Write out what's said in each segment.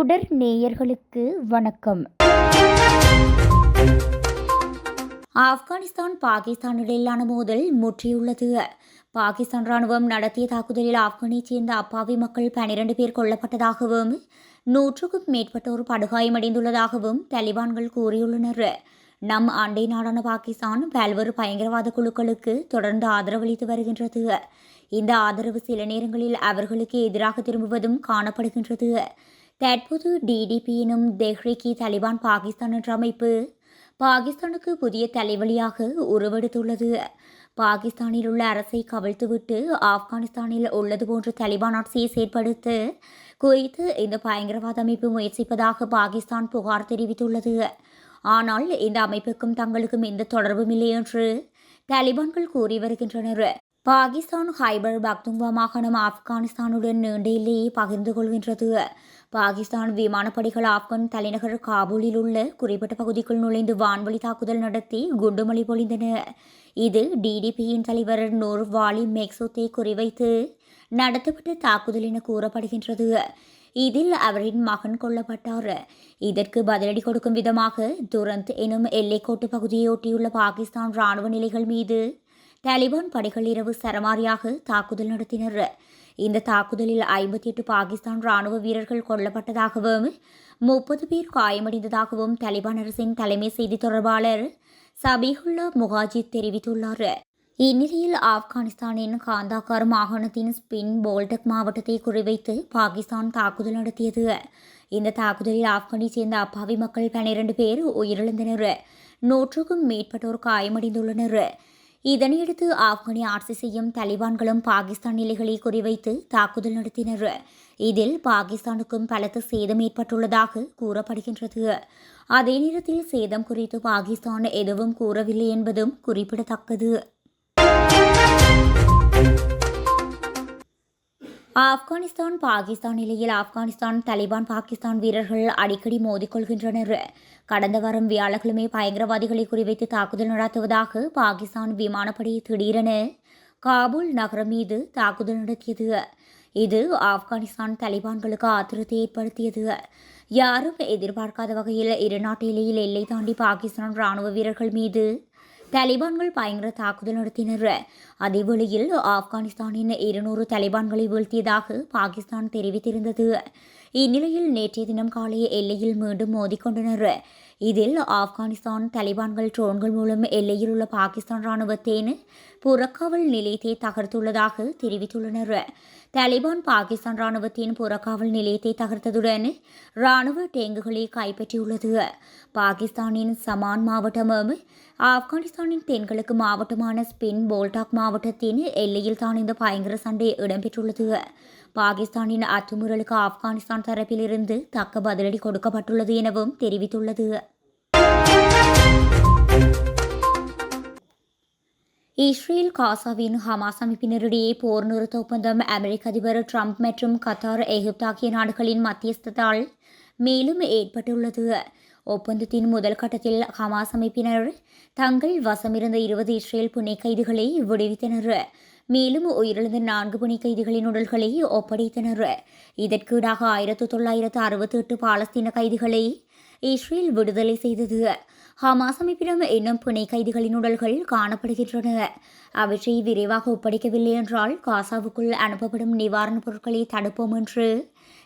தொடர் நேயர்களுக்கு வணக்கம். ஆப்கானிஸ்தான் பாகிஸ்தான் இடையிலான மோதல் முற்றியுள்ளது. பாகிஸ்தான் ராணுவம் நடத்திய தாக்குதலில் ஆப்கானைச் சேர்ந்த அப்பாவி மக்கள் பனிரெண்டு பேர் கொல்லப்பட்டதாகவும் நூற்றுக்கும் மேற்பட்டோர் படுகாயமடைந்துள்ளதாகவும் தலிபான்கள் கூறியுள்ளனர். நம் அண்டை நாடான பாகிஸ்தான் பல்வேறு பயங்கரவாத குழுக்களுக்கு தொடர்ந்து ஆதரவளித்து வருகின்றது. இந்த ஆதரவு சில நேரங்களில் அவர்களுக்கு எதிராக திரும்புவதும் காணப்படுகின்றது. தற்போது டிடிபி எனும் தெஹ்ரிகி தலிபான் பாகிஸ்தான் என்ற அமைப்பு பாகிஸ்தானுக்கு புதிய தலைவலியாக உருவெடுத்துள்ளது. பாகிஸ்தானில் உள்ள அரசை கவிழ்த்துவிட்டு ஆப்கானிஸ்தானில் உள்ளது போன்ற தலிபான் ஆட்சியை செயற்படுத்த குறித்து இந்த பயங்கரவாத அமைப்பு முயற்சிப்பதாக பாகிஸ்தான் புகார் தெரிவித்துள்ளது. ஆனால் இந்த அமைப்புக்கும் தங்களுக்கும் எந்த தொடர்பும் இல்லை என்று தலிபான்கள் கூறி வருகின்றனர். பாகிஸ்தான் ஹைபர் பக்துங்வா மாகாணம் ஆப்கானிஸ்தானுடன் நீண்ட எல்லையை பகிர்ந்து கொள்கின்றது. பாகிஸ்தான் விமானப்படைகள் ஆப்கான் தலைநகர் காபூலில் உள்ள குறிப்பிட்ட பகுதிக்குள் நுழைந்து வான்வழி தாக்குதல் நடத்தி குண்டுமொழி பொழிந்தன. இது டிடிபியின் தலைவர் நூர் வாலி மெக்சோத்தை குறிவைத்து நடத்தப்பட்ட தாக்குதல் என கூறப்படுகின்றது. இதில் அவரின் மகன் கொல்லப்பட்டார். இதற்கு பதிலடி கொடுக்கும் விதமாக துரந்த் எனும் எல்லைக்கோட்டு பகுதியை ஒட்டியுள்ள பாகிஸ்தான் ராணுவ நிலைகள் மீது தாலிபான் படைகள் இரவு சரமாரியாக தாக்குதல் நடத்தினர். இந்த தாக்குதலில் ஐம்பத்தி எட்டு பாகிஸ்தான் ராணுவ வீரர்கள் கொல்லப்பட்டதாகவும் முப்பது பேர் காயமடைந்ததாகவும் தலிபான் அரசின் தலைமை செய்தி தொடர்பாளர் சபீகுல்லா முகாஜித் தெரிவித்துள்ளார். இந்நிலையில் ஆப்கானிஸ்தானின் காந்தாகார் மாகாணத்தின் ஸ்பின் போல்டக் மாவட்டத்தை குறிவைத்து பாகிஸ்தான் தாக்குதல் நடத்தியது. இந்த தாக்குதலில் ஆப்கானை சேர்ந்த அப்பாவி மக்கள் பனிரெண்டு பேர் உயிரிழந்தனர். நூற்றுக்கும் மேற்பட்டோர் காயமடைந்துள்ளனர். இதனையடுத்து ஆப்கானி ஆட்சி செய்யும் தலிபான்களும் பாகிஸ்தான் நிலைகளை குறிவைத்து தாக்குதல் நடத்தினர். இதில் பாகிஸ்தானுக்கும் பலத்த சேதம் ஏற்பட்டுள்ளதாக கூறப்படுகின்றது. அதே நேரத்தில் சேதம் குறித்து பாகிஸ்தான் எதுவும் கூறவில்லை என்பதும் குறிப்பிடத்தக்கது. ஆப்கானிஸ்தான் பாகிஸ்தான் நிலையில் ஆப்கானிஸ்தான் தலிபான் பாகிஸ்தான் வீரர்கள் அடிக்கடி மோதிக்கொள்கின்றனர். கடந்த வாரம் வியாழக்கிழமை பயங்கரவாதிகளை குறிவைத்து தாக்குதல் நடத்துவதாக பாகிஸ்தான் விமானப்படை திடீரென காபூல் நகரம் மீது தாக்குதல் நடத்தியது. இது ஆப்கானிஸ்தான் தலிபான்களுக்கு ஆத்திரத்தை ஏற்படுத்தியது. யாரும் எதிர்பார்க்காத வகையில் இரு நாட்டு எல்லையில் எல்லை தாண்டி பாகிஸ்தான் ராணுவ வீரர்கள் மீது தலிபான்கள் பயங்கர தாக்குதல் நடத்தினர். அதேவேளையில் ஆப்கானிஸ்தானின் இருநூறு தலிபான்களை வீழ்த்தியதாக பாகிஸ்தான் தெரிவித்திருந்தது. இந்நிலையில் நேற்றைய தினம் காலை எல்லையில் மீண்டும் மோதிக்கொண்டனர் இதில் ஆப்கானிஸ்தான் தலிபான்கள் ட்ரோன்கள் மூலம் எல்லையில் உள்ள பாகிஸ்தான் இராணுவத்தேன் புறக்காவல் நிலையத்தை தகர்த்துள்ளதாக தெரிவித்துள்ளனர். தலிபான் பாகிஸ்தான் ராணுவத்தின் புறக்காவல் நிலையத்தை தகர்த்ததுடன் ராணுவ டேங்குகளை கைப்பற்றியுள்ளது. பாகிஸ்தானின் சமான் மாவட்டமும் ஆப்கானிஸ்தானின் தென்கிழக்கு மாவட்டமான ஸ்பின் போல்டாக் மாவட்டத்தின் எல்லையில் தான் இந்த பயங்கர சண்டை இடம்பெற்றுள்ளது. பாகிஸ்தானின் அத்துமுறலுக்கு ஆப்கானிஸ்தான் தரப்பிலிருந்து தக்க பதிலடி கொடுக்கப்பட்டுள்ளது எனவும் தெரிவித்துள்ளது. இஸ்ரேல் காசாவின் ஹமாஸ் அமைப்பினரிடையே போர் நிறுத்த ஒப்பந்தம் அமெரிக்க அதிபர் ட்ரம்ப் மற்றும் கத்தார் எகிப்து ஆகிய நாடுகளின் மத்தியஸ்தத்தால் மேலும் ஏற்பட்டுள்ளது. ஒப்பந்தத்தின் முதல் கட்டத்தில் ஹமாஸ் அமைப்பினர் தங்கள் வசமிருந்த இருபது இஸ்ரேல் புனை கைதிகளை விடுவித்தனர். மேலும் உயிரிழந்த நான்கு புனை கைதிகளின் உடல்களை ஒப்படைத்தனர். இதற்கீடாக ஆயிரத்து தொள்ளாயிரத்து அறுபத்தி எட்டு பாலஸ்தீன கைதிகளை இஸ்ரேல் விடுதலை செய்தது. ஹமாஸ் அமைப்பிடம் இன்னும் புனை கைதிகளின் உடல்கள் காணப்படுகின்றன. அவற்றை விரைவாக ஒப்படைக்கவில்லை என்றால் காசாவுக்குள் அனுப்பப்படும் நிவாரணப் பொருட்களை தடுப்போம் என்று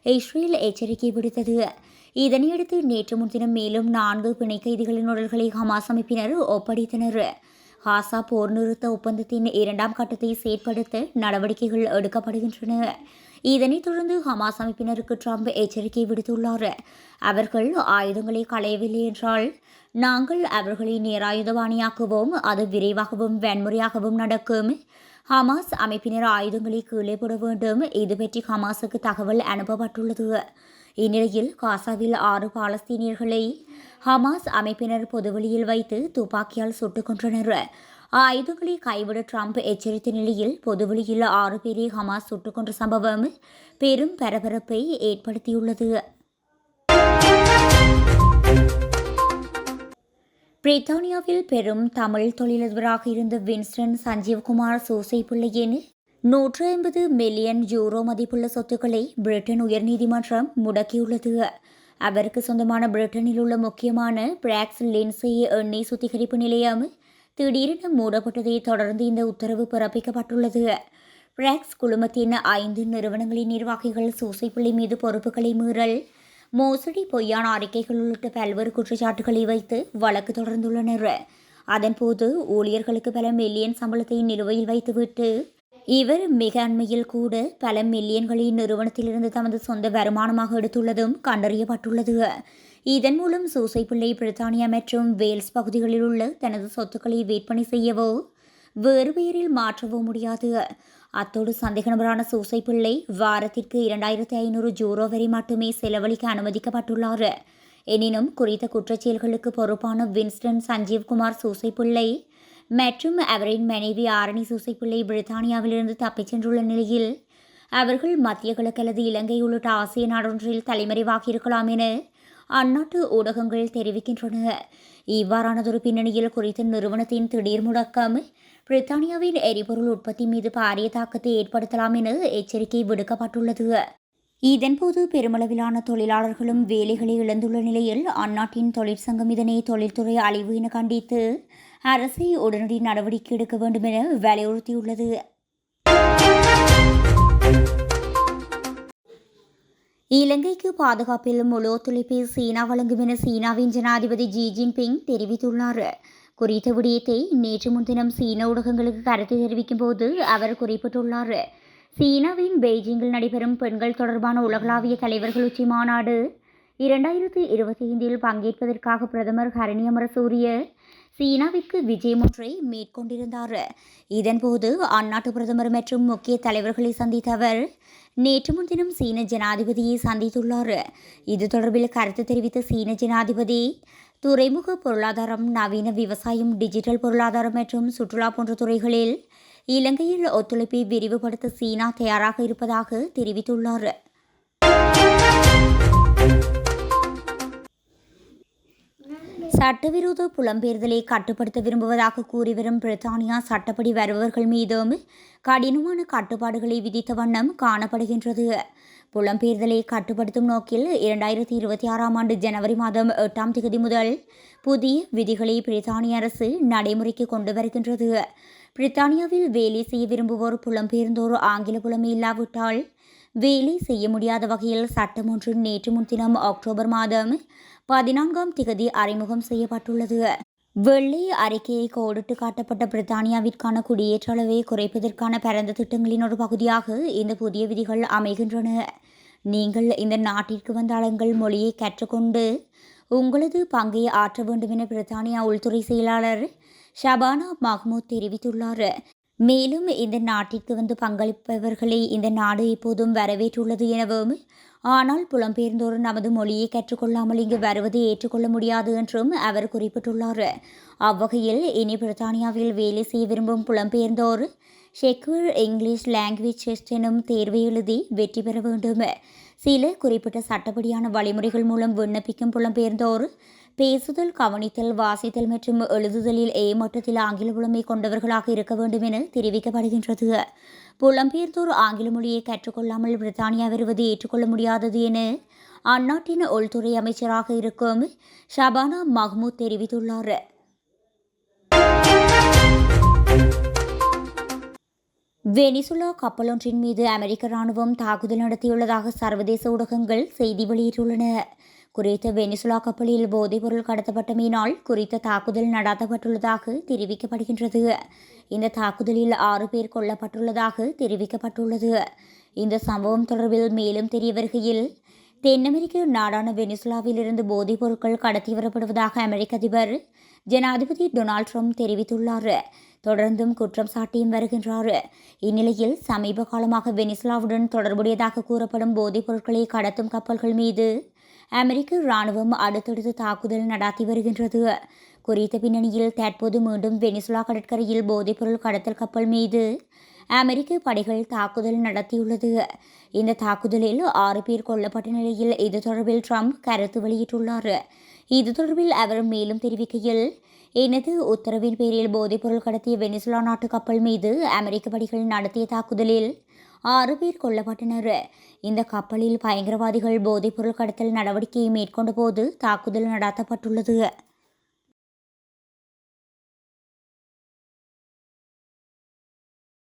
இஸ்ரேல் எச்சரிக்கை விடுத்தது. இதனையடுத்து நேற்று முன்தினம் மேலும் நான்கு பிணை கைதிகளின் உடல்களை ஹமாஸ் அமைப்பினர் ஒப்படைத்தனர். ஹாசா போர் நிறுத்த ஒப்பந்தத்தின் இரண்டாம் கட்டத்தை செயற்படுத்த நடவடிக்கைகள் எடுக்கப்படுகின்றன. இதனைத் தொடர்ந்து ஹமாஸ் அமைப்பினருக்கு ட்ரம்ப் எச்சரிக்கை விடுத்துள்ளார். அவர்கள் ஆயுதங்களை களையவில்லை என்றால் நாங்கள் அவர்களை நேராயுதபாணியாக்குவோம் அது விரைவாகவும் வன்முறையாகவும் நடக்கும். ஹமாஸ் அமைப்பினர் ஆயுதங்களை கீழே போட வேண்டும். இது பற்றி ஹமாஸுக்கு தகவல் அனுப்பப்பட்டுள்ளது. இந்நிலையில் காசாவில் ஆறு பாலஸ்தீனியர்களை ஹமாஸ் அமைப்பினர் பொதுவெளியில் வைத்து துப்பாக்கியால் சுட்டுக் கொன்றனர். ஆயுதங்களை கைவிட ட்ரம்ப் எச்சரித்த நிலையில் பொதுவெளியில் ஆறு பேரை ஹமாஸ் சுட்டுக்கொன்ற சம்பவம் பெரும் பரபரப்பை ஏற்படுத்தியுள்ளது. பிரித்தானியாவில் பெரும் தமிழ் தொழிலதிபராக இருந்த வின்ஸ்டன் சஞ்சீவ்குமார் சூசை பிள்ளையின் நூற்று ஐம்பது மில்லியன் யூரோ மதிப்புள்ள சொத்துக்களை பிரிட்டன் உயர்நீதிமன்றம் முடக்கியுள்ளது. அவருக்கு சொந்தமான பிரிட்டனில் உள்ள முக்கியமான பிராக்ஸ் லின்சே எண்ணெய் சுத்திகரிப்பு நிலையம் திடீரென மூடப்பட்டதை தொடர்ந்து இந்த உத்தரவு பிறப்பிக்கப்பட்டுள்ளது. பிராக்ஸ் குழுமத்தின் ஐந்து நிறுவனங்களின் நிர்வாகிகள் சூசைப்பிள்ளை மீது பொறுப்புகளை மீறல் மோசடி பொய்யான அறிக்கைகள் உள்ளிட்ட பல்வேறு குற்றச்சாட்டுகளை வைத்து வழக்கு தொடர்ந்துள்ளனர். அதன்போது ஊழியர்களுக்கு பல மில்லியன் சம்பளத்தை நிலுவையில் வைத்துவிட்டு இவர் மிக அண்மையில் கூட பல மில்லியன்களை நிறுவனத்திலிருந்து தமது சொந்த வருமானமாக எடுத்துள்ளதும் கண்டறியப்பட்டுள்ளது. இதன் மூலம் சூசைப்பிள்ளை பிரித்தானியா மற்றும் வேல்ஸ் பகுதிகளில் உள்ள தனது சொத்துக்களை விற்பனை செய்யவோ வேறு பெயரில் மாற்றவோ முடியாது. அத்தோடு சந்தேக நபரான சூசைப்பிள்ளை வாரத்திற்கு இரண்டாயிரத்தி ஐநூறு ஜூரோ வரை மட்டுமே செலவழிக்க அனுமதிக்கப்பட்டுள்ளார். எனினும் குறித்த குற்றச்செயல்களுக்கு பொறுப்பான வின்ஸ்டன் சஞ்சீவ்குமார் சூசைப்பிள்ளை மற்றும் அவரின் மனைவி ஆரணி சூசைப்பிள்ளை பிரித்தானியாவிலிருந்து தப்பிச் சென்றுள்ள நிலையில் அவர்கள் மத்திய கிழக்கு அல்லது இலங்கை உள்ளிட்ட ஆசிய நாடொன்றில் தலைமறைவாகி இருக்கலாம் என அந்நாட்டு ஊடகங்கள் தெரிவிக்கின்றன. இவ்வாறானதொரு பின்னணியில் குறித்த நிறுவனத்தின் திடீர் முடக்கம் பிரித்தானியாவின் எரிபொருள் உற்பத்தி மீது பாரிய தாக்கத்தை ஏற்படுத்தலாம் என எச்சரிக்கை விடுக்கப்பட்டுள்ளது. இதன்போது பெருமளவிலான தொழிலாளர்களும் வேலைகளை இழந்துள்ள நிலையில் அந்நாட்டின் தொழிற்சங்கம் இதனை தொழில்துறை அழிவு என கண்டித்து அரசை உடனடி நடவடிக்கை எடுக்க வேண்டும் என வலியுறுத்தியுள்ளது. இலங்கைக்கு பாதுகாப்பில் முழு ஒத்துழைப்பை சீனா வழங்கும் என சீனாவின் ஜனாதிபதி ஜி ஜின்பிங் தெரிவித்துள்ளார். குறித்த விடயத்தை நேற்று முன்தினம் சீன ஊடகங்களுக்கு கருத்து தெரிவிக்கும் போது அவர் குறிப்பிட்டுள்ளார். சீனாவின் பெய்ஜிங்கில் நடைபெறும் பெண்கள் தொடர்பான உலகளாவிய தலைவர்கள் உச்சி மாநாடு இரண்டாயிரத்தி இருபத்தி ஐந்தில் பங்கேற்பதற்காக பிரதமர் ஹரணி அமரசூரிய சீனாவிற்கு விஜயம் ஒன்றை மேற்கொண்டிருந்தார். இதன்போது அந்நாட்டு பிரதமர் மற்றும் முக்கிய தலைவர்களை சந்தித்த அவர் நேற்று முன்தினம் சீன ஜனாதிபதியை சந்தித்துள்ளார். இது தொடர்பில் கருத்து தெரிவித்த சீன ஜனாதிபதி துறைமுக பொருளாதாரம் நவீன விவசாயம் டிஜிட்டல் பொருளாதாரம் மற்றும் சுற்றுலா போன்ற துறைகளில் இலங்கையில் ஒத்துழைப்பை விரிவுபடுத்த சீனா தயாராக இருப்பதாக தெரிவித்துள்ளார். சட்டவிரோத புலம்பெயர்தலை கட்டுப்படுத்த விரும்புவதாக கூறி வரும் பிரித்தானியா சட்டப்படி வருபவர்கள் மீதும் கடினமான கட்டுப்பாடுகளை விதித்த வண்ணம் காணப்படுகின்றது. புலம்பெயர்தலை கட்டுப்படுத்தும் நோக்கில் இரண்டாயிரத்தி இருபத்தி ஆறாம் ஆண்டு ஜனவரி மாதம் எட்டாம் தேதி முதல் புதிய விதிகளை பிரித்தானிய அரசு நடைமுறைக்கு கொண்டு வருகின்றது. பிரித்தானியாவில் வேலை செய்ய விரும்புவோர் புலம்பெயர்ந்தோர் ஆங்கில புலமை இல்லாவிட்டால் வேலை செய்ய முடியாத வகையில் சட்டம் ஒன்று நேற்று முன்தினம் அக்டோபர் மாதம் பதினான்காம் திகதி அறிமுகம் செய்யப்பட்டுள்ளது. வெள்ளை அறிக்கையை கோடிட்டு காட்டப்பட்ட பிரித்தானியாவிற்கான குடியேற்ற அளவை குறைப்பதற்கான பரந்த திட்டங்களின் ஒரு பகுதியாக இந்த புதிய விதிகள் அமைகின்றன. நீங்கள் இந்த நாட்டிற்கு வந்தாளங்கள் மொழியை கற்றுக்கொண்டு உங்களது பங்கை ஆற்ற வேண்டும் என பிரித்தானியா உள்துறை செயலாளர் ஷபானா மஹ்மூத் தெரிவித்துள்ளார். மேலும் இந்த நாட்டிற்கு வந்து பங்களிப்பவர்களை இந்த நாடு எப்போதும் வரவேற்றுள்ளது எனவும் ஆனால் புலம்பெயர்ந்தோர் நமது மொழியை கற்றுக்கொள்ளாமல் இங்கு வருவதை ஏற்றுக்கொள்ள முடியாது என்றும் அவர் குறிப்பிட்டுள்ளார். அவ்வகையில் இனி பிரித்தானியாவில் வேலை செய்ய விரும்பும் புலம்பெயர்ந்தோர் ஷெக்யூர் இங்கிலீஷ் லாங்குவேஜ் டெஸ்ட் எனும் தேர்வை எழுதி வெற்றி பெற வேண்டும். சில குறிப்பிட்ட சட்டப்படியான வழிமுறைகள் மூலம் விண்ணப்பிக்கும் புலம்பெயர்ந்தோர் பேசுதல் கவனித்தல் வாசித்தல் மற்றும் எழுதுதலில் ஏ மட்டத்தில் ஆங்கில புலமை கொண்டவர்களாக இருக்க வேண்டும் என தெரிவிக்கப்படுகின்றது. புலம்பெயர்ந்தோர் ஆங்கில மொழியை கற்றுக்கொள்ளாமல் பிரித்தானியா வருவது ஏற்றுக்கொள்ள முடியாதது என அந்நாட்டின் உள்துறை அமைச்சராக இருக்கும் ஷபானா மஹ்மூத் தெரிவித்துள்ளார். வெனிசுலா கப்பலொன்றின் மீது அமெரிக்க ராணுவம் தாக்குதல் நடத்தியுள்ளதாக சர்வதேச ஊடகங்கள் செய்தி வெளியிட்டுள்ளன. குறித்த வெனிசுலா கப்பலில் போதைப்பொருள் கடத்தப்பட்டமையினால் குறித்த தாக்குதல் நடாத்தப்பட்டுள்ளதாக தெரிவிக்கப்படுகின்றது. இந்த தாக்குதலில் ஆறு பேர் கொல்லப்பட்டுள்ளதாக தெரிவிக்கப்பட்டுள்ளது. இந்த சம்பவம் தொடர்பில் மேலும் தெரிய வருகையில் தென் அமெரிக்க நாடான வெனிசுலாவிலிருந்து போதைப் பொருட்கள் கடத்தி வரப்படுவதாக அமெரிக்க அதிபர் ஜனாதிபதி டொனால்ட் ட்ரம்ப் தெரிவித்துள்ளார். தொடர்ந்தும் குற்றம் சாட்டியும் வருகின்றார். இந்நிலையில் சமீப காலமாக வெனிசுலாவுடன் தொடர்புடையதாக கூறப்படும் போதைப் பொருட்களை கடத்தும் கப்பல்கள் மீது அமெரிக்க இராணுவம் அடுத்தடுத்து தாக்குதல் நடாத்தி வருகின்றது. குறித்த பின்னணியில் தற்போது மீண்டும் வெனிசுலா கடற்கரையில் போதைப்பொருள் கடத்தல் கப்பல் மீது அமெரிக்க படைகள் தாக்குதல் நடத்தியுள்ளது. இந்த தாக்குதலில் ஆறு பேர் கொல்லப்பட்ட நிலையில் இது தொடர்பில் ட்ரம்ப் கருத்து வெளியிட்டுள்ளார். இது தொடர்பில் அவர் மேலும் தெரிவிக்கையில் எனது உத்தரவின் பேரில் போதைப்பொருள் கடத்திய வெனிசுலா நாட்டு கப்பல் மீது அமெரிக்க படைகள் நடத்திய தாக்குதலில் ஆறு பேர் கொல்லப்பட்டனர். இந்த கப்பலில் பயங்கரவாதிகள் போதைப்பொருள் கடத்தல் நடவடிக்கையை மேற்கொண்ட போது தாக்குதல் நடத்தப்பட்டுள்ளது.